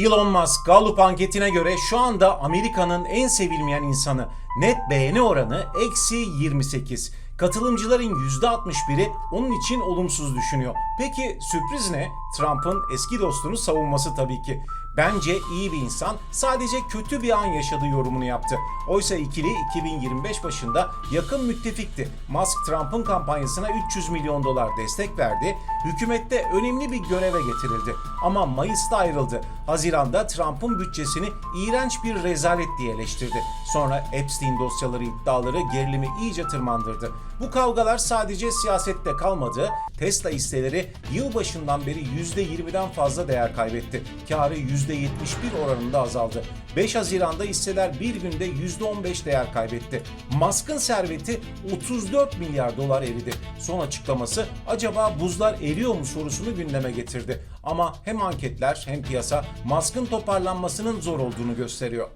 Elon Musk Gallup anketine göre şu anda Amerika'nın en sevilmeyen insanı. Net beğeni oranı eksi 28. Katılımcıların %61'i onun için olumsuz düşünüyor. Peki sürpriz ne? Trump'ın eski dostunu savunması tabii ki. Bence iyi bir insan sadece kötü bir an yaşadığı yorumunu yaptı. Oysa ikili 2025 başında yakın müttefikti. Musk Trump'ın kampanyasına 300 milyon dolar destek verdi. Hükümette önemli bir göreve getirildi. Ama Mayıs'ta ayrıldı. Haziranda Trump'ın bütçesini iğrenç bir rezalet diye eleştirdi. Sonra Epstein dosyaları iddiaları gerilimi iyice tırmandırdı. Bu kavgalar sadece siyasette kalmadı. Tesla hisseleri yılbaşından beri %20'den fazla değer kaybetti. Karı %71 oranında azaldı. 5 Haziran'da hisseler bir günde %15 değer kaybetti. Musk'ın serveti 34 milyar dolar eridi. Son açıklaması acaba buzlar eriyor mu sorusunu gündeme getirdi. Ama hem anketler hem piyasa Musk'ın toparlanmasının zor olduğunu gösteriyor.